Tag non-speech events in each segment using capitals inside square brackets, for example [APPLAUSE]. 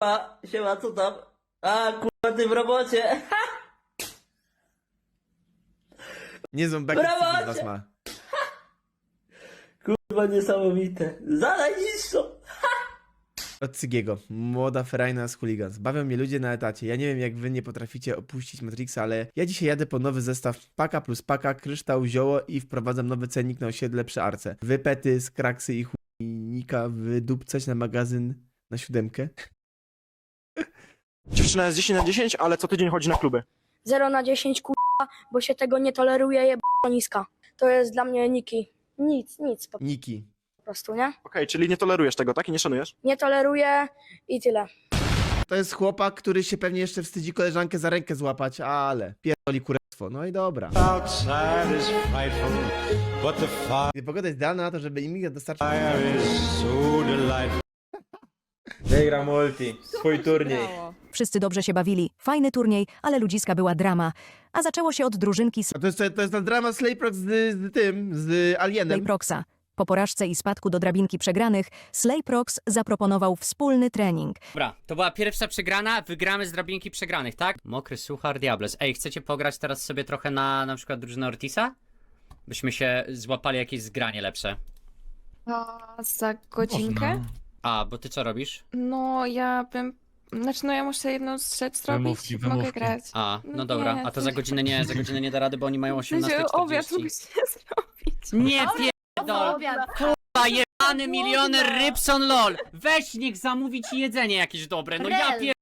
A, siema, co tam? A, kurwa, ty w robocie. Niezłą bekę Brawo, z Acie! ma. Kurwa, niesamowite. Za najniższą. Od Cygiego. Młoda ferajna z hooligans. Bawią mnie ludzie na etacie. Ja nie wiem, jak wy nie potraficie opuścić Matrixa, ale ja dzisiaj jadę po nowy zestaw paka plus paka, kryształ, zioło i wprowadzam nowy cennik na osiedle przy Arce. Wypety, skraksy i chujnika wydupcać na magazyn na siódemkę. Dziewczyna jest 10 na 10, ale co tydzień chodzi na kluby. 0 na 10 kurwa, bo się tego nie toleruje je niska. To jest dla mnie niki. Nic, nic po Niki. prostu, nie? Okej, czyli nie tolerujesz tego, tak? I nie szanujesz? Nie toleruję i tyle. To jest chłopak, który się pewnie jeszcze wstydzi koleżankę za rękę złapać, ale pierdoli kurestwo. No i dobra. Outside is frightful, but the fire Pogoda jest idealna na to, żeby im dostarczyć... is so delightful. Wygra multi. Swój turniej. Wszyscy dobrze się bawili. Fajny turniej, ale ludziska była drama. A zaczęło się od drużynki A to jest, to jest ten drama Slayprox z, z tym, z Alienem. Slayproxa. Po porażce i spadku do drabinki przegranych, Slayprox zaproponował wspólny trening. Dobra, to była pierwsza przegrana, wygramy z drabinki przegranych, tak? Mokry suchar Diables. Ej, chcecie pograć teraz sobie trochę na na przykład drużynę Ortisa? Byśmy się złapali jakieś zgranie lepsze. A za godzinkę? A, bo ty co robisz? No ja bym. Znaczy, no ja muszę jedną rzecz zrobić. Mogę grać. A, no No dobra, nie, a to za godzinę nie, za godzinę nie da rady, bo oni mają sensie obiad 18.40. muszę [LAUGHS] zrobić. Nie pierdol! Kurwa, jebany milioner Rybson LOL! Weź niech zamówi ci jedzenie jakieś dobre, no ja pierdolę!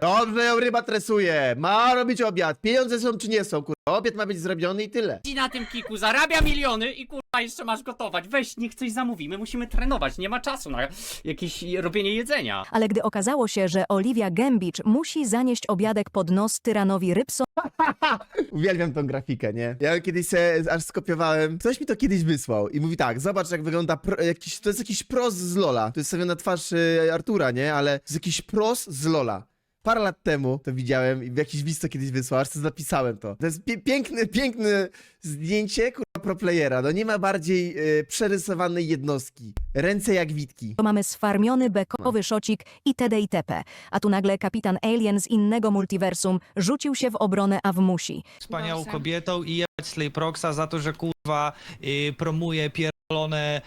Dobrze ją ryba tresuje. Ma robić obiad. Pieniądze są czy nie są, kurwa. Obiad ma być zrobiony i tyle. Siedzi na tym kiku, zarabia miliony i kurwa jeszcze masz gotować. Weź, niech coś zamówi. My musimy trenować, nie ma czasu na jakieś robienie jedzenia. Ale gdy okazało się, że Olivia Gembicz musi zanieść obiadek pod nos tyranowi Rybson, [LAUGHS] Uwielbiam tą grafikę, nie? Ja ją kiedyś se aż skopiowałem. Ktoś mi to kiedyś wysłał i mówi tak, zobacz jak wygląda pro, jakiś, to jest jakiś pros z Lola. To jest sobie na twarz y, Artura, nie? Ale to jest jakiś pros z Lola. Parę lat temu to widziałem i w jakiś widz to kiedyś wysłał, aż to zapisałem to. To jest pie piękne, piękne zdjęcie, kurwa, pro playera. No nie ma bardziej y, przerysowanej jednostki. Ręce jak witki. mamy sfarmiony bekowy szocik itd. itp. A tu nagle kapitan Alien z innego multiversum rzucił się w obronę Awmusi. wspaniałą kobietą i jebać Slayproxa za to, że kurwa y, promuje pierdolone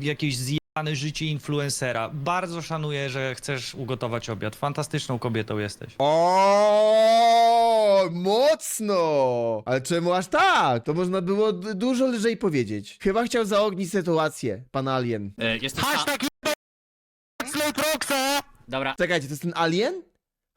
jakieś zjebane życie influencera. Bardzo szanuję, że chcesz ugotować obiad. Fantastyczną kobietą jesteś. O, mocno! Ale czemu aż tak? To można było d- dużo lżej powiedzieć. Chyba chciał zaognić sytuację, pan Alien. E, jesteś Hashtag Slayproxa! Dobra, Czekajcie, to jest ten Alien?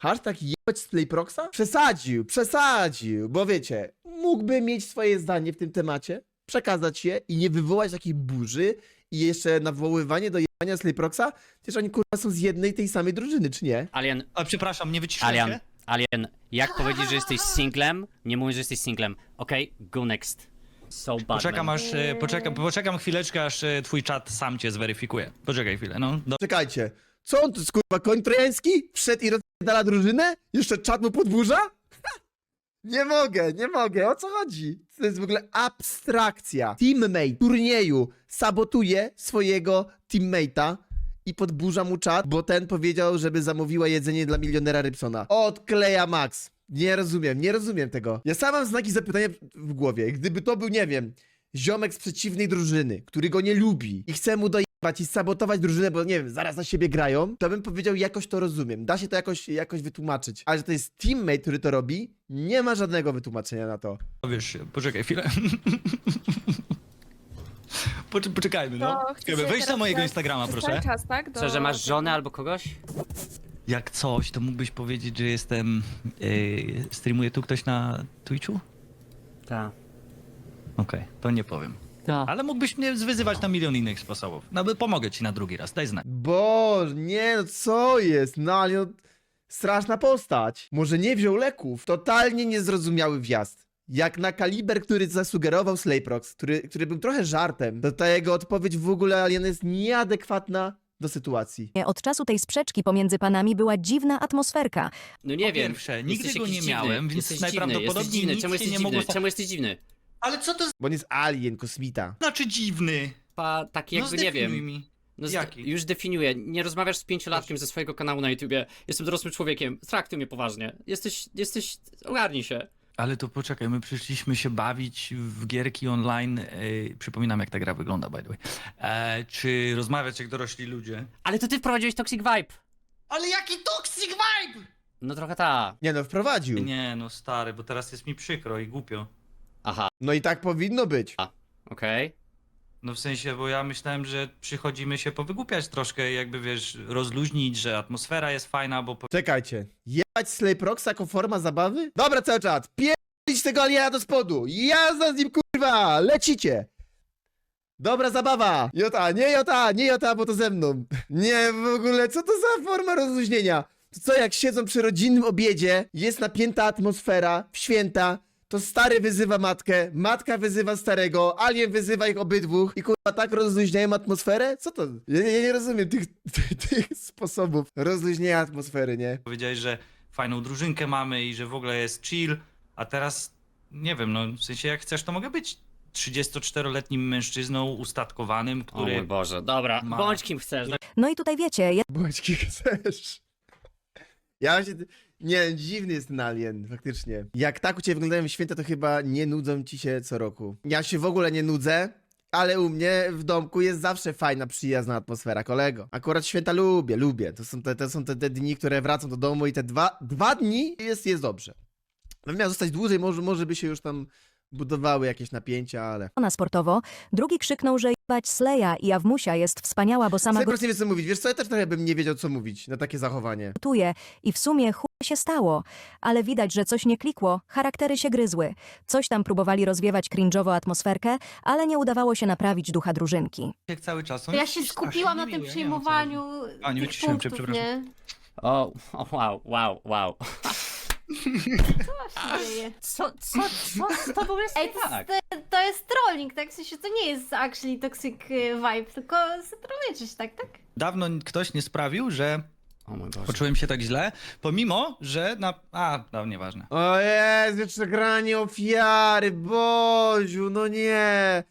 Hashtag jebać z Playproxa? Przesadził, przesadził, bo wiecie, mógłby mieć swoje zdanie w tym temacie, przekazać je i nie wywołać takiej burzy i jeszcze nawoływanie do jebania Slayproxa? Przecież oni kurwa są z jednej tej samej drużyny, czy nie? Alien, A przepraszam, nie wyciszyłem Alien, się? Alien, jak powiedzieć, że jesteś singlem? Nie mówisz, że jesteś singlem. Okej, go next. So bad. Poczekam aż, y, poczekam, poczekam chwileczkę, aż y, twój czat sam cię zweryfikuje. Poczekaj chwilę, no. Do... Czekajcie, co on to jest kurwa, koń trojański? Wszedł i rozpierdala drużynę? Jeszcze czat mu podburza? [LAUGHS] Nie mogę, nie mogę, o co chodzi? To jest w ogóle abstrakcja. Teammate turnieju sabotuje swojego teammate'a i podburza mu czat, bo ten powiedział, żeby zamówiła jedzenie dla milionera Rybsona. Odkleja Max. Nie rozumiem, nie rozumiem tego. Ja sam mam znaki zapytania w głowie. Gdyby to był, nie wiem, ziomek z przeciwnej drużyny, który go nie lubi i chce mu dojebać i sabotować drużynę, bo nie wiem, zaraz na siebie grają, to bym powiedział, jakoś to rozumiem. Da się to jakoś, jakoś wytłumaczyć. Ale że to jest teammate, który to robi, nie ma żadnego wytłumaczenia na to. Wiesz, się, poczekaj chwilę. [LAUGHS] Poczek- Poczekajmy, no. To Wejdź na mojego Instagrama, przez proszę. cały czas, tak? Do... Co, że masz żonę albo kogoś? Jak coś, to mógłbyś powiedzieć, że jestem... Yy, streamuje tu ktoś na Twitchu? Tak. Okej, to nie powiem. Tak. Ale mógłbyś mnie wyzywać na milion innych sposobów. No by pomogę ci na drugi raz, daj znać. Boże, nie, no co jest? No ale no, straszna postać. Może nie wziął leków. Totalnie niezrozumiały wjazd. Jak na kaliber, który zasugerował Slayprox, który, który był trochę żartem, to ta jego odpowiedź w ogóle Alien jest nieadekwatna do sytuacji. Od czasu tej sprzeczki pomiędzy panami była dziwna atmosferka. No nie Po wiem. pierwsze, nigdy jesteś go jakiś nie dziwny. miałem, więc jesteś dziwny, najprawdopodobniej jesteś dziwny. nic Czemu się jesteś nie dziwny? mogło Czemu jesteś dziwny? Ale co to Bo on jest alien, kosmita. znaczy dziwny? Pa, taki No jakby nie wiem. mi. No, z- Jaki? Już definiuję. Nie rozmawiasz z pięciolatkiem ze swojego kanału na YouTubie. Jestem dorosłym człowiekiem. Traktuj mnie poważnie. Jesteś, jesteś, ogarnij się. Ale to poczekaj, my przyszliśmy się bawić w gierki online. Ej, przypominam, jak ta gra wygląda, by the way. E, czy rozmawiać jak dorośli ludzie? Ale to ty wprowadziłeś Toxic Vibe. Ale jaki toxic vibe! No trochę ta. Nie no, wprowadził. Nie, no stary, bo teraz jest mi przykro i głupio. Aha, No i tak powinno być. okej. No w sensie, bo ja myślałem, że przychodzimy się powygłupiać troszkę, jakby wiesz, rozluźnić, że atmosfera jest fajna, bo po- Czekajcie, jebać Slayproxa jako forma zabawy? Dobra, cały czat, pierdolić tego aliena do spodu, jazda z nim kurwa, lecicie! Dobra zabawa! Jota, nie Jota, nie Jota, bo to ze mną. Nie, w ogóle, co to za forma rozluźnienia? To co, jak siedzą przy rodzinnym obiedzie, jest napięta atmosfera, w święta, to stary wyzywa matkę, matka wyzywa starego, alien wyzywa ich obydwóch i kurwa tak rozluźniają atmosferę? Co to? Ja, ja nie rozumiem tych, tych, [LAUGHS] tych sposobów rozluźnienia atmosfery, nie? powiedziałeś, że fajną drużynkę mamy i że w ogóle jest chill, a teraz nie wiem, no w sensie jak chcesz, to mogę być 34-letnim mężczyzną ustatkowanym, O mój który... Boże, dobra. Ma- Bądź kim chcesz. No, i tutaj wiecie, Bądźki chcesz. Ja się... Nie, dziwny jest ten alien, faktycznie. Jak tak u ciebie wyglądają święta, to chyba nie nudzą ci się co roku. Ja się w ogóle nie nudzę, ale u mnie w domku jest zawsze fajna, przyjazna atmosfera, kolego. Akurat święta lubię, lubię. To są te, to są te, te dni, które wracam do domu i te dwa, dwa dni jest, jest dobrze. Gdybym miał zostać dłużej, może, może by się już tam budowały jakieś napięcia, ale... na sportowo, drugi krzyknął, że jebać Sleja i Awmusia jest wspaniała, bo sama Sama nie wie co mówić. Wiesz co, ja też trochę bym nie wiedział co mówić na takie zachowanie. gotuje i w sumie chuj się stało. Ale widać, że coś nie klikło, charaktery się gryzły. Coś tam próbowali rozwiewać cringe'owo atmosferkę, ale nie udawało się naprawić ducha drużynki. Jak cały czas. Ja się skupiłam na tym przyjmowaniu A, nie tych wyciszyłem cię, punktów, przepraszam. nie? o, o, wow, wow, wow. Co się dzieje? Co, co, co z tobą jest Ej, to, tak? to, to jest trolling, tak? W sensie to nie jest actually toxic y, vibe, tylko trolujesz tak, tak? Dawno ktoś nie sprawił, że O mój Boże. poczułem się tak źle, pomimo, że na... A, no nieważne. O jest, jeszcze granie ofiary, Boziu, no nie.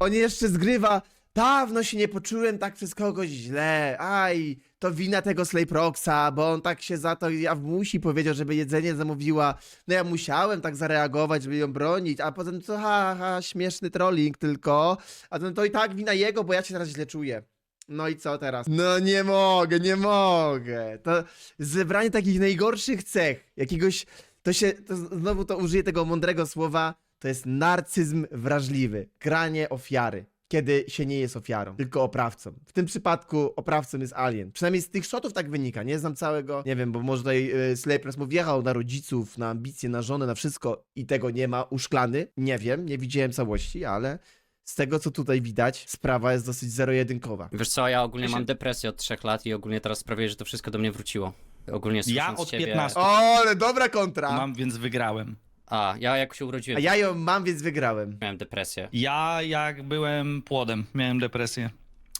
On jeszcze zgrywa, dawno się nie poczułem tak przez kogoś źle, aj, to wina tego Slayproxa, bo on tak się za to, ja musi powiedział, żeby jedzenie zamówiła, no ja musiałem tak zareagować, żeby ją bronić, a potem to ha, ha, śmieszny trolling tylko, a to, to i tak wina jego, bo ja się teraz źle czuję. No i co teraz? No nie mogę, nie mogę. To zebranie takich najgorszych cech, jakiegoś, to się, to znowu to użyję tego mądrego słowa, to jest narcyzm wrażliwy, granie ofiary. Kiedy się nie jest ofiarą, tylko oprawcą. W tym przypadku oprawcą jest alien. Przynajmniej z tych shotów tak wynika. Nie znam całego. Nie wiem, bo może tutaj y, Slaypress mu wjechał na rodziców, na ambicje, na żonę, na wszystko i tego nie ma. Uszklany. Nie wiem, nie widziałem całości, ale z tego co tutaj widać, sprawa jest dosyć zero-jedynkowa. Wiesz co, ja ogólnie Ja się- mam depresję od trzech lat i ogólnie teraz sprawię, że to wszystko do mnie wróciło. Ogólnie Ja słysząc od ciebie... 15. O, ale dobra kontra! Mam, więc wygrałem. A, ja jak się A urodziłem, ja ją mam, więc wygrałem. miałem depresję. Ja jak byłem płodem, miałem depresję.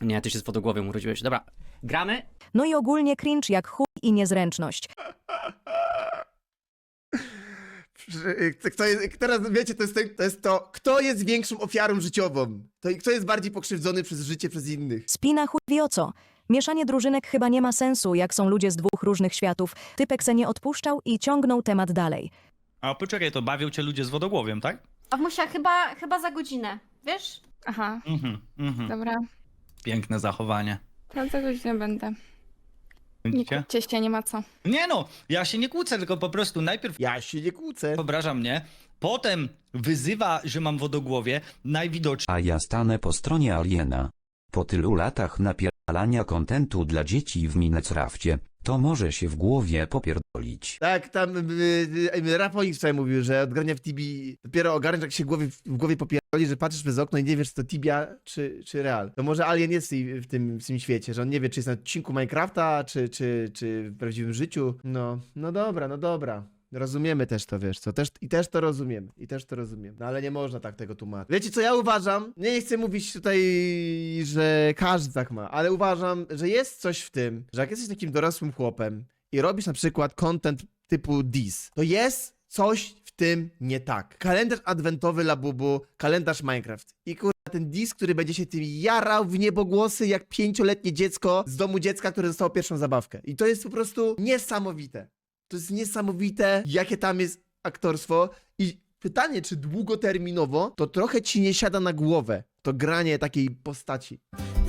Nie, ty się z wodogłowiem urodziłeś. Dobra, gramy? No i ogólnie cringe jak chuj i niezręczność. Kto jest, teraz wiecie, to jest, to jest to, kto jest większą ofiarą życiową. To, kto jest bardziej pokrzywdzony przez życie, przez innych. Spina chuj wie o co. Mieszanie drużynek chyba nie ma sensu, jak są ludzie z dwóch różnych światów. Typek se nie odpuszczał i ciągnął temat dalej. A poczekaj, to bawią cię ludzie z wodogłowiem, tak? A Musia chyba, chyba za godzinę, wiesz? Aha, Mhm, mhm. dobra. Piękne zachowanie. To za godzinę będę. Nie Widzicie? kłóćcie się, nie ma co. Nie no, ja się nie kłócę, tylko po prostu najpierw Ja się nie kłócę. obraża mnie, potem wyzywa, że mam wodogłowie, najwidoczniej A ja stanę po stronie aliena. Po tylu latach napierdalania kontentu dla dzieci w Minecrafcie, to może się w głowie popierdolić. Tak, tam y, y, Rafonik wczoraj mówił, że od grania w Tibi dopiero ogarniasz, jak się głowie, w głowie popierdoli, że patrzysz przez okno i nie wiesz, czy to Tibia, czy, czy Real. To może Alien jest w, tym, w tym świecie, że on nie wie, czy jest na odcinku Minecrafta, czy, czy, czy w prawdziwym życiu. No, no dobra, no dobra. Rozumiemy też to, wiesz co, też, i też to rozumiemy, i też to rozumiem, no ale nie można tak tego tłumaczyć. Wiecie co ja uważam? Nie, nie chcę mówić tutaj, że każdy tak ma, ale uważam, że jest coś w tym, że jak jesteś takim dorosłym chłopem i robisz na przykład content typu this, to jest coś w tym nie tak. Kalendarz adwentowy Labubu, kalendarz Minecraft i kurwa ten disk, który będzie się tym jarał w niebogłosy jak pięcioletnie dziecko z domu dziecka, które dostało pierwszą zabawkę. I to jest po prostu niesamowite. To jest niesamowite, jakie tam jest aktorstwo i pytanie, czy długoterminowo to trochę ci nie siada na głowę to granie takiej postaci.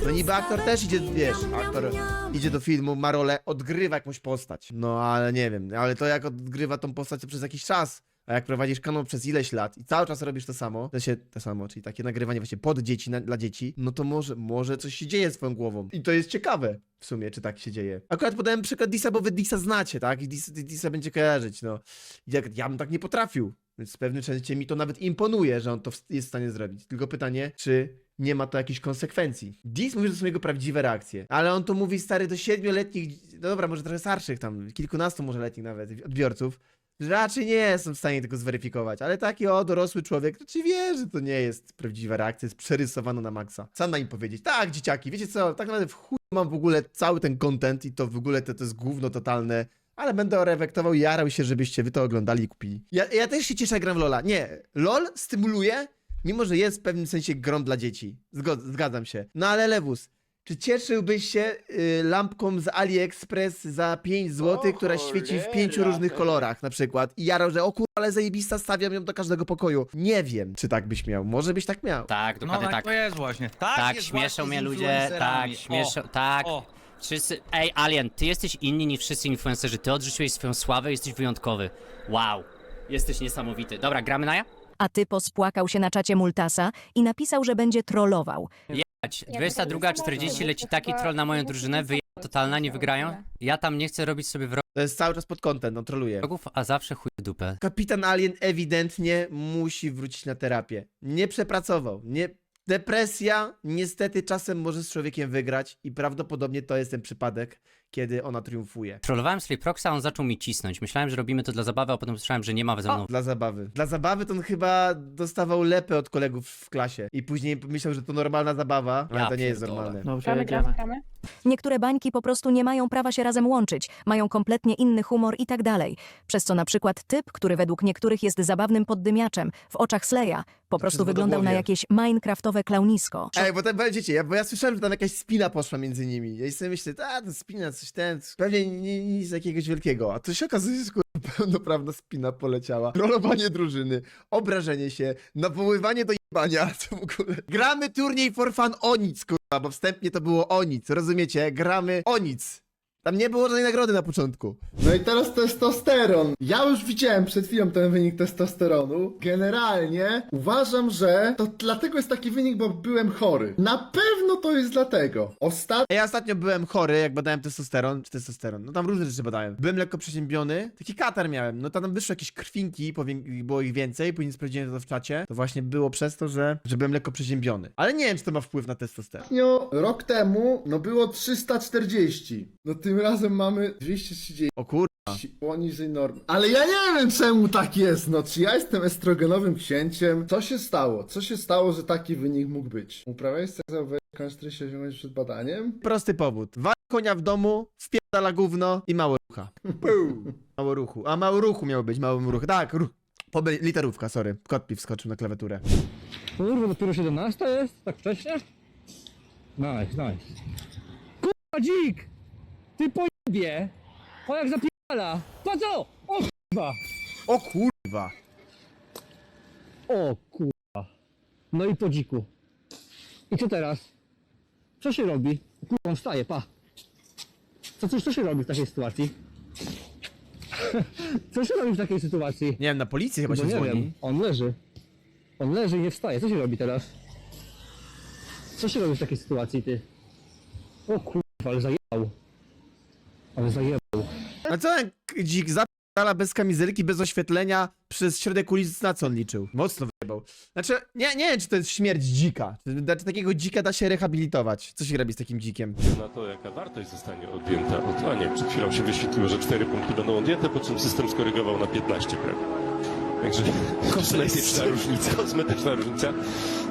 No niby aktor też idzie, wiesz, aktor idzie do filmu, ma rolę, odgrywa jakąś postać. No ale nie wiem, ale to jak odgrywa tą postać to przez jakiś czas, a jak prowadzisz kanał przez ileś lat i cały czas robisz to samo, to się to samo, czyli takie nagrywanie właśnie pod dzieci, na, dla dzieci, no to może, może coś się dzieje z twoją głową. I to jest ciekawe w sumie, czy tak się dzieje. Akurat podałem przykład Disa, bo wy Disa znacie, tak? I Dis, Disa będzie kojarzyć, no. Jak, ja bym tak nie potrafił. Więc w pewnym sensie mi to nawet imponuje, że on to jest w stanie zrobić. Tylko pytanie, czy nie ma to jakichś konsekwencji. Dis mówi, że to są jego prawdziwe reakcje. Ale on to mówi stary do siedmioletnich, no dobra, może trochę starszych tam, kilkunastu może letnich nawet odbiorców. Raczej nie są w stanie tego zweryfikować, ale taki o dorosły człowiek raczej wie, że to nie jest prawdziwa reakcja, jest przerysowana na maksa. Co ma im powiedzieć? Tak, dzieciaki, wiecie co, tak naprawdę w chuj mam w ogóle cały ten content i to w ogóle to, to jest gówno totalne, ale będę reflektował i jarał się, żebyście wy to oglądali i kupili. Ja, ja też się cieszę, jak gram w LoLa. Nie, LoL stymuluje, mimo że jest w pewnym sensie grą dla dzieci. Zgod zgadzam się. No ale Lewus, czy cieszyłbyś się y, lampką z AliExpress za 5 zł, która świeci w pięciu różnych kolorach na przykład i jarał, że o kur... ale zajebista, stawiam ją do każdego pokoju. Nie wiem, czy tak byś miał. Może byś tak miał. Tak, No dokładnie tak, tak. to jest właśnie. Tak, Tak, jest śmieszą właśnie mnie ludzie, tak, influencerami. śmieszą, O, tak. O, Wszyscy, ej, Alien, ty jesteś inni niż wszyscy influencerzy, ty odrzuciłeś swoją sławę, jesteś wyjątkowy. Wow, jesteś niesamowity. Dobra, gramy na ja? A typo spłakał się na czacie Multasa i napisał, że będzie trollował. Jechać. 22.40 leci taki troll na moją drużynę, wyjęła totalna, nie wygrają. Ja tam nie chcę robić sobie To jest cały czas pod content, on troluje. wrogów, a zawsze chuj w dupę. Kapitan Alien ewidentnie musi wrócić na terapię. Nie przepracował. Nie... Depresja niestety czasem może z człowiekiem wygrać i prawdopodobnie to jest ten przypadek, kiedy ona triumfuje. Trollowałem Slayproxa, a on zaczął mi cisnąć. Myślałem, że robimy to dla zabawy, a potem usłyszałem, że nie ma ze mną. O, dla zabawy. Dla zabawy to on chyba dostawał lepę od kolegów w klasie i później myślał, że to normalna zabawa, ale Ja to nie jest pierdolę. normalne. Gramy, gramy, gramy. Niektóre bańki po prostu nie mają prawa się razem łączyć, mają kompletnie inny humor i tak dalej. Przez co na przykład typ, który według niektórych jest zabawnym poddymiaczem, w oczach Sleja po prostu przez wyglądał na wodogłowie. jakieś minecraftowe klaunisko. Ej, bo tam będziecie, ja, bo ja słyszałem, że tam jakaś spina poszła między nimi. Ja i sobie myślę, a to spina, coś ten, pewnie ni- nic jakiegoś wielkiego. A to się okazuje, że pełnoprawna spina poleciała. Rolowanie drużyny, obrażenie się, nawoływanie do jebania, to w ogóle. Gramy turniej for fun o nic, kurwa, bo wstępnie to było o nic, rozumiecie? Gramy o nic. Tam nie było żadnej nagrody na początku. No i teraz testosteron. Ja już widziałem przed chwilą ten wynik testosteronu. Generalnie uważam, że to dlatego jest taki wynik, bo byłem chory. Na pewno to jest dlatego. Ostatnio Ja ostatnio byłem chory, jak badałem testosteron, czy testosteron, no tam różne rzeczy badałem. Byłem lekko przeziębiony, taki katar miałem, no tam wyszły jakieś krwinki, było ich więcej, później sprawdziłem to w czacie, to właśnie było przez to, że, że byłem lekko przeziębiony. Ale nie wiem, czy to ma wpływ na testosteron. rok temu, no było 340. No tym razem mamy 230 O kur... poniżej normy. Ale ja nie wiem czemu tak jest, no czy ja jestem estrogenowym księciem? Co się stało? Co się stało, że taki wynik mógł być? Uprawiałeś seks koń, który się wziąłeś przed badaniem? Prosty powód. Wal konia w domu, wpierdala gówno i mało rucha. [LAUGHS] Mało ruchu. A mało ruchu miał być, małym ruchu. Tak, ruch. Poby... Literówka, sorry. Kot mi wskoczył na klawiaturę. Kurwa, dopiero 17 jest? Tak wcześnie? Nice, nice. Kurwa, dzik! Ty pojebie! O jak zapierdala! To co? O kurwa! O kurwa. O kurwa. No i po dziku. I co teraz? Co się robi? Kurwa, on wstaje, pa. Co, co, co się robi w takiej sytuacji? [LAUGHS] co się robi w takiej sytuacji? Nie wiem, na policję chyba Bo się nie dzwoni. wiem, on leży. On leży i nie wstaje. Co się robi teraz? Co się robi w takiej sytuacji, ty? O kurwa, ale zajebał. Ale zajebał. A co ten dzik zapala bez kamizelki, bez oświetlenia przez środek ulicy, na co on liczył? Mocno wyjebał. Znaczy, nie, nie wiem, czy to jest śmierć dzika. Czy, da- czy takiego dzika da się rehabilitować? Co się robi z takim dzikiem? Na to, jaka wartość zostanie odjęta od... A nie, przed chwilą się wyświetliło, że 4 punkty będą odjęte, po czym system skorygował na 15 prawie. Także [LAUGHS] kosmetyczna różnica. Kosmetyczna różnica.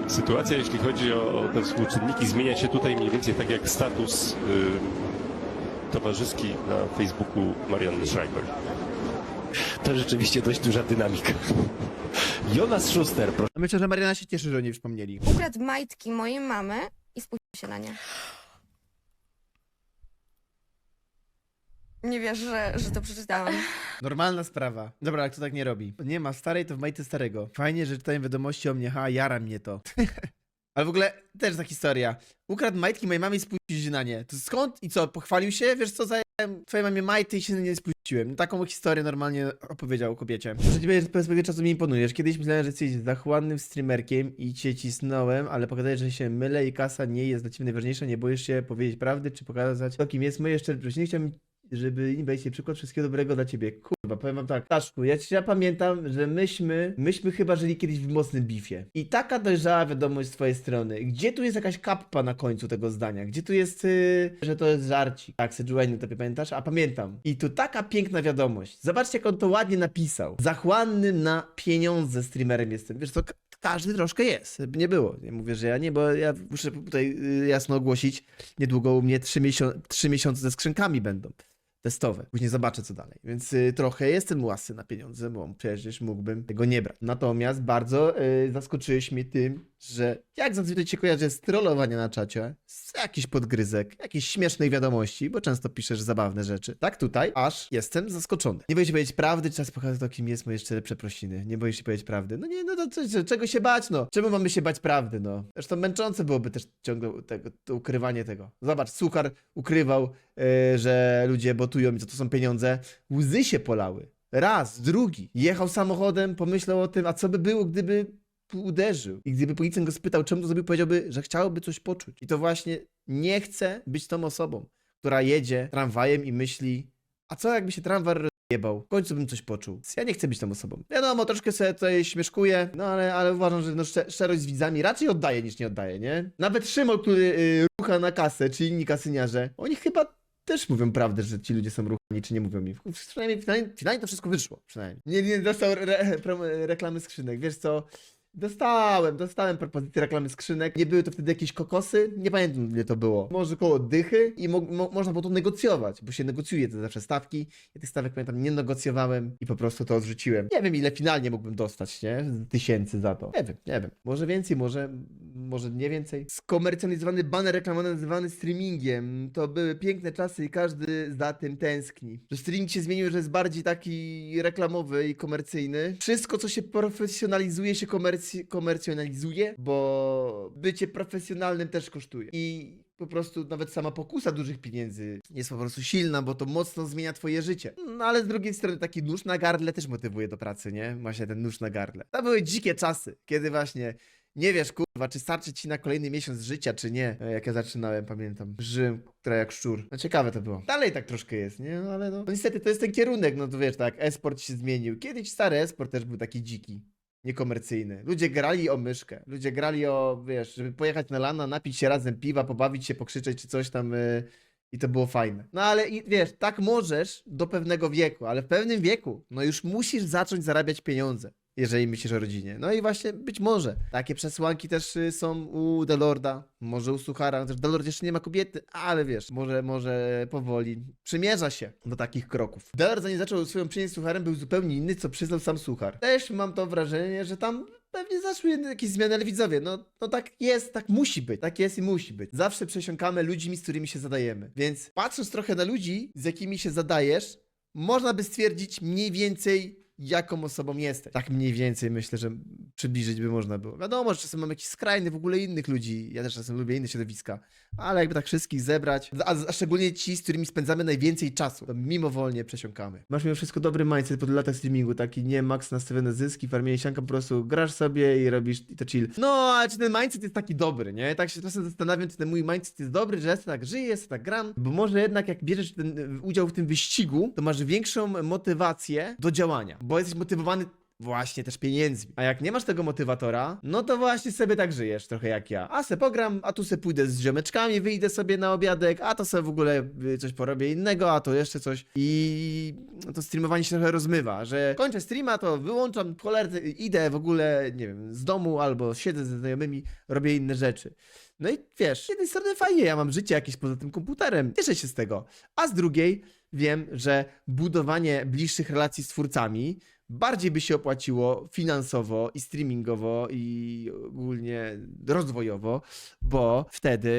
Sytuacja, jeśli chodzi o, o te współczynniki, zmienia się tutaj mniej więcej tak jak status y, towarzyski na Facebooku Marianny Schreiber. To rzeczywiście dość duża dynamika. Jonas Schuster, proszę. Myślę, że Mariana się cieszy, że o niej wspomnieli. Ukradł majtki mojej mamy i spuścił się na nie. Nie wiesz, że, że to przeczytałam. Normalna sprawa. Dobra, ale kto tak nie robi? Nie ma starej, to w majty starego. Fajnie, że czytają wiadomości o mnie, ha, jara mnie to. [LAUGHS] ale w ogóle też ta historia. Ukradł majtki mojej mamy i spuścił się na nie. To skąd i co, pochwalił się? Wiesz co, zająłem twojej mamie majty i się na nie spuściłem. Taką historię normalnie opowiedział kobiecie. Że ciebie z perspektywy czasu mi imponujesz. Kiedyś myślałem, że jesteś zachłannym streamerkiem i cię cisnąłem, ale pokazałeś, że się mylę i kasa nie jest dla ciebie najważniejsza. Nie boisz się powiedzieć prawdy, czy pokazać to, kim jest moje szczerość. Nie chciałbym żeby będzie przykład wszystkiego dobrego dla ciebie. Kurwa, powiem wam tak, Taszku, ja, ja pamiętam, że myśmy, myśmy chyba żyli kiedyś w mocnym bifie. I taka dojrzała wiadomość z twojej strony. Gdzie tu jest jakaś kappa na końcu tego zdania? Gdzie tu jest, yy, że to jest żarcik? Tak, Sejuani, to pamiętasz? A pamiętam. I tu taka piękna wiadomość. Zobaczcie, jak on to ładnie napisał. Zachłannym na pieniądze streamerem jestem. Wiesz co, ka- każdy troszkę jest. Nie było. Nie mówię, że ja nie, bo ja muszę tutaj yy, jasno ogłosić. Niedługo u mnie trzy, miesią- trzy miesiące ze skrzynkami będą testowe. Później zobaczę, co dalej. Więc y, trochę jestem łasy na pieniądze, bo przecież mógłbym tego nie brać. Natomiast bardzo y, zaskoczyłeś mnie tym, że jak zazwyczaj się kojarzy z trollowania na czacie, z jakiś podgryzek, jakiejś śmiesznej wiadomości, bo często piszesz zabawne rzeczy. Tak tutaj, aż jestem zaskoczony. Nie boisz się powiedzieć prawdy, czas pokazać to, kim jest moje szczere przeprosiny. Nie boisz się powiedzieć prawdy. No nie, no to co, czego się bać, no? Czemu mamy się bać prawdy, no? Zresztą męczące byłoby też ciągle tego, to ukrywanie tego. Zobacz, Suchar ukrywał, y, że ludzie co to są pieniądze. Łzy się polały. Raz, drugi. Jechał samochodem, pomyślał o tym, a co by było, gdyby uderzył. I gdyby policjant go spytał, czemu to zrobił, powiedziałby, że chciałby coś poczuć. I to właśnie nie chce być tą osobą, która jedzie tramwajem i myśli, a co jakby się tramwaj rozjebał? W końcu bym coś poczuł. Ja nie chcę być tą osobą. Wiadomo, troszkę sobie tutaj śmieszkuję, no ale, ale uważam, że no, szcze- szczerość z widzami raczej oddaje niż nie oddaje, nie? Nawet Szymon, który y, rucha na kasę, czy inni kasyniarze, oni chyba też mówią prawdę, że ci ludzie są ruchani, czy nie mówią mi. Przynajmniej, przynajmniej, przynajmniej to wszystko wyszło. Przynajmniej. Nie, nie dostał re, prom, reklamy skrzynek. Wiesz co? Dostałem, dostałem propozycję reklamy skrzynek. Nie były to wtedy jakieś kokosy. Nie pamiętam ile to było. Może koło dychy i mo, mo, można było to negocjować, bo się negocjuje te zawsze stawki. Ja tych stawek pamiętam nie negocjowałem i po prostu to odrzuciłem. Nie wiem ile finalnie mógłbym dostać, nie? Tysięcy za to. Nie wiem, nie wiem. Może więcej, może, może nie więcej. Skomercjalizowany baner reklamowy nazywany streamingiem. To były piękne czasy i każdy za tym tęskni. Że streaming się zmienił, że jest bardziej taki reklamowy i komercyjny. Wszystko, co się profesjonalizuje, się komercjonalizuje, bo bycie profesjonalnym też kosztuje. I po prostu nawet sama pokusa dużych pieniędzy jest po prostu silna, bo to mocno zmienia twoje życie. No ale z drugiej strony taki nóż na gardle też motywuje do pracy, nie? Właśnie ten nóż na gardle. To były dzikie czasy, kiedy właśnie nie wiesz, kurwa, czy starczy ci na kolejny miesiąc życia, czy nie. E, Jak ja zaczynałem, pamiętam. Żyłem, która jak szczur. No ciekawe to było. Dalej tak troszkę jest, nie? No ale no. no niestety to jest ten kierunek, no to wiesz, tak, esport się zmienił. Kiedyś stary esport też był taki dziki. Niekomercyjny. Ludzie grali o myszkę. Ludzie grali o, wiesz, żeby pojechać na lana, napić się razem piwa, pobawić się, pokrzyczeć czy coś tam. y, I to było fajne. No ale i, wiesz, tak możesz do pewnego wieku, ale w pewnym wieku, no już musisz zacząć zarabiać pieniądze, jeżeli myślisz o rodzinie. No i właśnie być może takie przesłanki też y, są u Delorda, może u Suchara. Też Delord jeszcze nie ma kobiety, ale wiesz, może, może powoli przymierza się do takich kroków. Delord zanim zaczął swoją przyjaźń z Sucharem był zupełnie inny, co przyznał sam Suchar. Też mam to wrażenie, że tam pewnie zaszły jakieś zmiany, ale widzowie, no, no tak jest, tak musi być, tak jest i musi być. Zawsze przesiąkamy ludźmi, z którymi się zadajemy. Więc patrząc trochę na ludzi, z jakimi się zadajesz, można by stwierdzić mniej więcej, jaką osobą jesteś. Tak mniej więcej myślę, że przybliżyć by można było. Wiadomo, że czasem mam jakiś skrajny w ogóle innych ludzi, ja też czasem lubię inne środowiska, ale jakby tak wszystkich zebrać, a, a szczególnie ci, z którymi spędzamy najwięcej czasu, to mimowolnie przesiąkamy. Masz mimo wszystko dobry mindset po latach streamingu, taki nie max nastawione zyski, farmienie sianka, po prostu grasz sobie i robisz i to chill. No, ale czy ten mindset jest taki dobry, nie? Tak się czasem zastanawiam, czy ten mój mindset jest dobry, że ja sobie tak żyję, sobie tak gram, bo może jednak jak bierzesz ten y, udział w tym wyścigu, to masz większą motywację do działania, bo jesteś motywowany Właśnie też pieniędzmi. A jak nie masz tego motywatora, no to właśnie sobie tak żyjesz, trochę jak ja. A se pogram, a tu se pójdę z ziomeczkami, wyjdę sobie na obiadek, a to sobie w ogóle y, coś porobię innego, a to jeszcze coś. I to streamowanie się trochę rozmywa, że kończę streama, to wyłączam cholerę, idę w ogóle, nie wiem, z domu albo siedzę ze znajomymi, robię inne rzeczy. No i wiesz, z jednej strony fajnie, ja mam życie jakieś poza tym komputerem, cieszę się z tego. A z drugiej wiem, że budowanie bliższych relacji z twórcami bardziej by się opłaciło finansowo i streamingowo i ogólnie rozwojowo, bo wtedy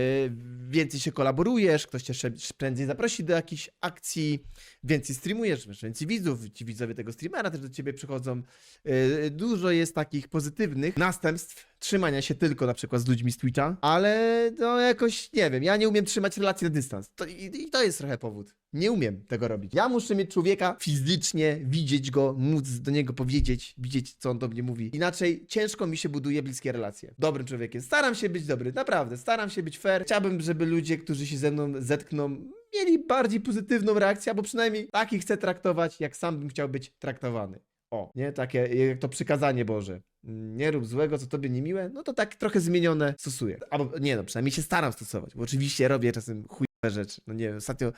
więcej się kolaborujesz, ktoś cię prędzej zaprosi do jakichś akcji, więcej streamujesz, masz więcej widzów, ci widzowie tego streamera też do ciebie przychodzą. Yy, Dużo jest takich pozytywnych następstw trzymania się tylko na przykład z ludźmi z Twitcha, ale no jakoś, nie wiem, ja nie umiem trzymać relacji na dystans. To, i, I to jest trochę powód. Nie umiem tego robić. Ja muszę mieć człowieka fizycznie, widzieć go, móc do niego powiedzieć, widzieć, co on do mnie mówi. Inaczej ciężko mi się buduje bliskie relacje. Dobrym człowiekiem. Staram się być dobry, naprawdę. Staram się być fair. Chciałbym, żeby ludzie, którzy się ze mną zetkną, mieli bardziej pozytywną reakcję, albo przynajmniej takich chcę traktować, jak sam bym chciał być traktowany. O, nie? Takie, jak to przykazanie Boże. Nie rób złego, co tobie niemiłe, no to tak trochę zmienione stosuję. Albo nie no, przynajmniej się staram stosować, bo oczywiście robię czasem chujowe rzeczy. No nie wiem, ostatnio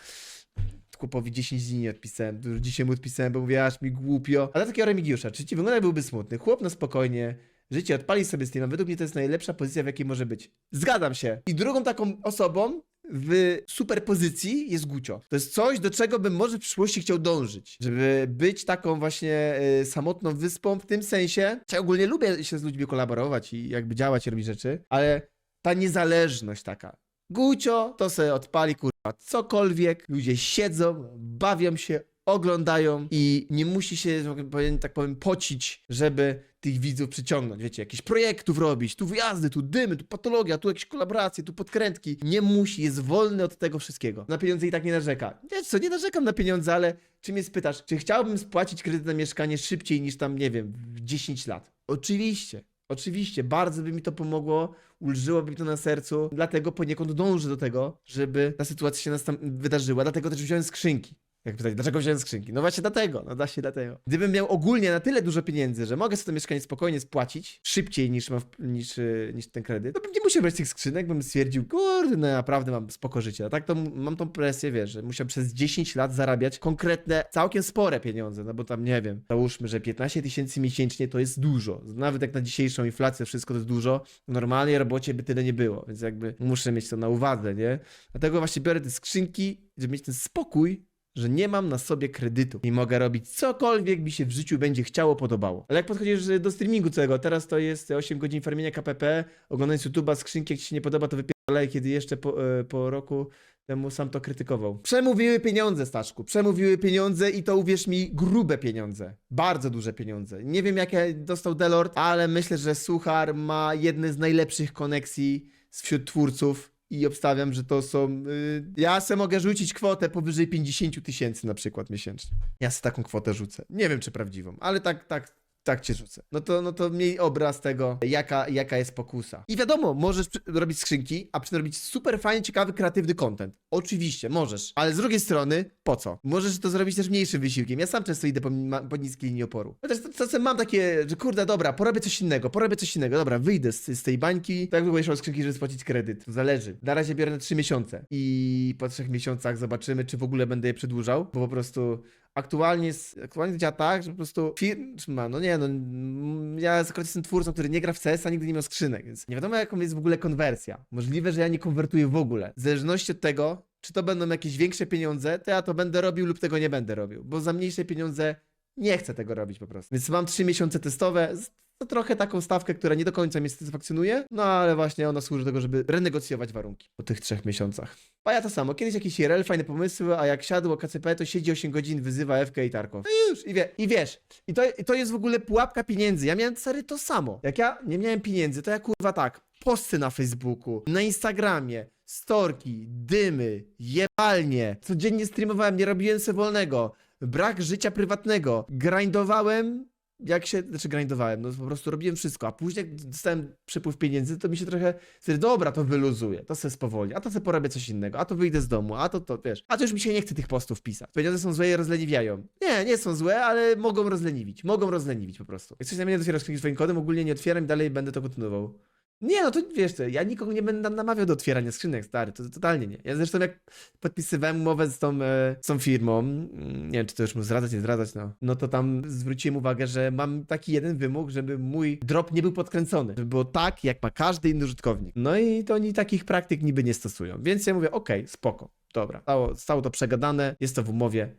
chłopowi 10 dni nie odpisałem, dużo dzisiaj mu odpisałem, bo mówię, aż mi głupio. Ale takiego Remigiusza, czy ci wygląda byłby smutny? Chłop na spokojnie, życie odpali sobie streama, według mnie to jest najlepsza pozycja, w jakiej może być. Zgadzam się. I drugą taką osobą w superpozycji jest Gucio. To jest coś, do czego bym może w przyszłości chciał dążyć. Żeby być taką właśnie y, samotną wyspą w tym sensie. Ja ogólnie lubię się z ludźmi kolaborować i jakby działać robić rzeczy, ale ta niezależność taka. Gucio to sobie odpali kurwa cokolwiek, ludzie siedzą, bawią się, oglądają i nie musi się, powiem, tak powiem, pocić, żeby tych widzów przyciągnąć. Wiecie, jakichś projektów robić, tu wyjazdy, tu dymy, tu patologia, tu jakieś kolaboracje, tu podkrętki. Nie musi, jest wolny od tego wszystkiego. Na pieniądze i tak nie narzeka. Wiesz co, nie narzekam na pieniądze, ale czy mnie spytasz, czy chciałbym spłacić kredyt na mieszkanie szybciej niż tam, nie wiem, w 10 lat? Oczywiście. Oczywiście, bardzo by mi to pomogło, ulżyłoby mi to na sercu, dlatego poniekąd dążę do tego, żeby ta sytuacja się wydarzyła, dlatego też wziąłem skrzynki. Jak pytać, dlaczego wziąłem skrzynki? No właśnie dlatego, no właśnie dlatego. Gdybym miał ogólnie na tyle dużo pieniędzy, że mogę sobie to mieszkanie spokojnie spłacić, szybciej niż, mam, niż, y, niż ten kredyt, to bym nie musiał brać tych skrzynek, bym stwierdził, kurde, no naprawdę mam spoko życie. A tak to mam tą presję, wiesz, że musiał przez 10 lat zarabiać konkretne, całkiem spore pieniądze, no bo tam, nie wiem, załóżmy, że 15 tysięcy miesięcznie to jest dużo. Nawet jak na dzisiejszą inflację wszystko to jest dużo, w normalnej robocie by tyle nie było, więc jakby muszę mieć to na uwadze, nie? Dlatego właśnie biorę te skrzynki, żeby mieć ten spokój, że nie mam na sobie kredytu i mogę robić cokolwiek mi się w życiu będzie chciało, podobało. Ale jak podchodzisz do streamingu całego, teraz to jest 8 godzin farmienia KPP, oglądając YouTube'a, skrzynki, jak ci się nie podoba, to wypierdalaj, kiedy jeszcze po, e, po roku temu sam to krytykował. Przemówiły pieniądze, Staszku, przemówiły pieniądze i to uwierz mi, grube pieniądze. Bardzo duże pieniądze. Nie wiem, jakie dostał Delord, ale myślę, że Suchar ma jedne z najlepszych koneksji wśród twórców i obstawiam, że to są. y, ja se mogę rzucić kwotę powyżej 50 tysięcy na przykład miesięcznie. Ja se taką kwotę rzucę. Nie wiem, czy prawdziwą, ale tak, tak. Tak cię rzucę. No to, no to miej obraz tego, jaka, jaka jest pokusa. I wiadomo, możesz robić skrzynki, a przy tym robić super fajnie, ciekawy, kreatywny content. Oczywiście, możesz. Ale z drugiej strony, po co? Możesz to zrobić też mniejszym wysiłkiem. Ja sam często idę po, po niskiej linii oporu. Chociaż czasem mam takie, że kurde, dobra, porobię coś innego, porobię coś innego, dobra, wyjdę z, z tej bańki. Tak długo będziesz miał skrzynki, żeby spłacić kredyt. To zależy. Na razie biorę na 3 miesiące. I po 3 miesiącach zobaczymy, czy w ogóle będę je przedłużał, bo po prostu aktualnie, aktualnie działa tak, że po prostu firma, no nie, no mm, ja akurat jestem twórcą, który nie gra w CS, a nigdy nie miał skrzynek, więc nie wiadomo jaką jest w ogóle konwersja. Możliwe, że ja nie konwertuję w ogóle. W zależności od tego, czy to będą jakieś większe pieniądze, to ja to będę robił lub tego nie będę robił, bo za mniejsze pieniądze nie chcę tego robić po prostu. Więc mam 3 miesiące testowe, z- to trochę taką stawkę, która nie do końca mnie satysfakcjonuje, no ale właśnie ona służy do tego, żeby renegocjować warunki po tych trzech miesiącach. A ja to samo, kiedyś jakiś IRL, fajne pomysły, a jak siadło KCP, to siedzi 8 godzin, wyzywa FK i Tarkow. No już, i, wie, i wiesz, i to, i to jest w ogóle pułapka pieniędzy. Ja miałem sery to samo. Jak ja nie miałem pieniędzy, to ja kurwa tak, posty na Facebooku, na Instagramie, storki, dymy, jebalnie. Codziennie streamowałem, nie robiłem sobie wolnego. Brak życia prywatnego. Grindowałem jak się, znaczy grindowałem, no po prostu robiłem wszystko, a później jak dostałem przepływ pieniędzy, to mi się trochę, wtedy dobra, to wyluzuję, to se spowolni, a to se porobię coś innego, a to wyjdę z domu, a to to, wiesz, a to już mi się nie chce tych postów pisać. Pieniądze są złe i rozleniwiają. Nie, nie są złe, ale mogą rozleniwić, mogą rozleniwić po prostu. Jak coś na mnie nie otwierasz skrzynki swoim kodem, ogólnie nie otwieram i dalej będę to kontynuował. Nie, no to wiesz, co, ja nikogo nie będę namawiał do otwierania skrzynek, stary, to, to totalnie nie. Ja zresztą jak podpisywałem umowę z tą, e, z tą firmą, mm, nie wiem, czy to już mu zdradzać, nie zdradzać, no, no to tam zwróciłem uwagę, że mam taki jeden wymóg, żeby mój drop nie był podkręcony, żeby było tak, jak ma każdy inny użytkownik. No i to oni takich praktyk niby nie stosują, więc ja mówię, okej, spoko, dobra, stało, stało to przegadane, jest to w umowie.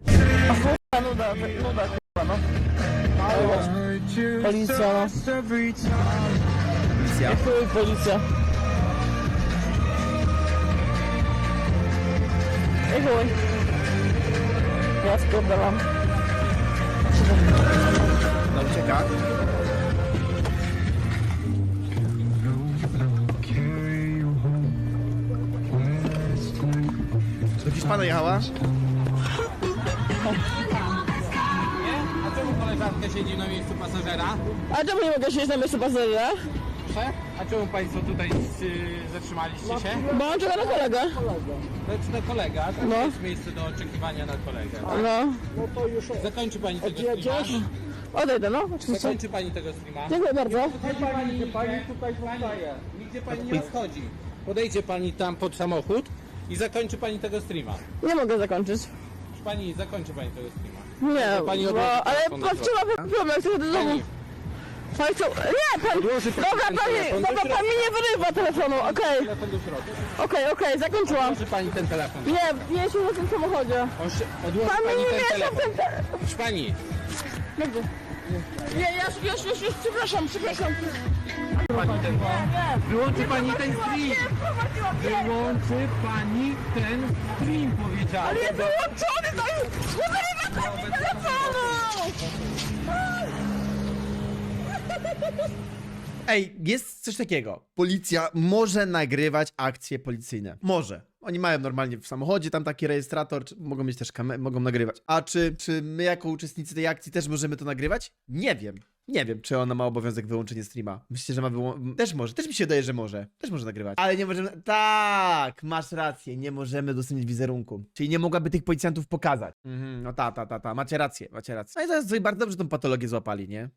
Nuda, nuda, kurwa, no. Policja. Policja. Policja. Ej, chuj. Ja spierdalam. No ucieka. To gdzieś pana jechała? A czemu nie mogę siedzieć na miejscu pasażera? A czemu państwo tutaj zatrzymaliście się? Bo on czeka na kolegę. To jest na kolega, to No. jest miejsce do oczekiwania na kolegę. No. Zakończy pani tego streama. Odejdę, no. Oczywiście. Zakończy pani tego streama. Dziękuję bardzo. Pani, pani tutaj zostaje. Nigdzie pani nie odchodzi. Podejdzie pani tam pod samochód i zakończy pani tego streama. Nie mogę zakończyć. Proszę pani, zakończy pani tego streama. Nie, pani bo, ale telefon do patrzyła problem, chcę do domu. Pani, Pani co? Nie, pan... Odłoży pani Dobra, ten pani, telefon do dobra, pan mi nie wyrywa telefonu, okej. telefon do środka. Okej, okej, zakończyłam. Odłoży pani ten telefon. Nie, nie jestem na tym samochodzie. Odłoży Pan mi pani nie ten miesza w telefon. tym te... Proszę pani, Dobrze. Nie, ja już, już, już, już, przepraszam, przepraszam. wyłączy pani ten stream. Nie, wprowadziłam, nie. Wyłączy pani ten stream, powiedziałem. Ale jest wyłączony, to jest... Nie wyrywa pan mi telefonu! Ej, jest coś takiego. Policja może nagrywać akcje policyjne. Może. Oni mają normalnie w samochodzie tam taki rejestrator, czy mogą mieć też kamerę, mogą nagrywać. A czy, czy my jako uczestnicy tej akcji też możemy to nagrywać? Nie wiem. Nie wiem, czy ona ma obowiązek wyłączenia streama. Myślę, że ma wyłą... Też może. Też mi się wydaje, że może. Też może nagrywać. Ale nie możemy... Tak, masz rację. Nie możemy udostępnić wizerunku. Czyli nie mogłaby tych policjantów pokazać. Mhm, no ta, ta, ta, ta. Macie rację, macie rację. No i to jest bardzo dobrze tą patologię złapali, nie?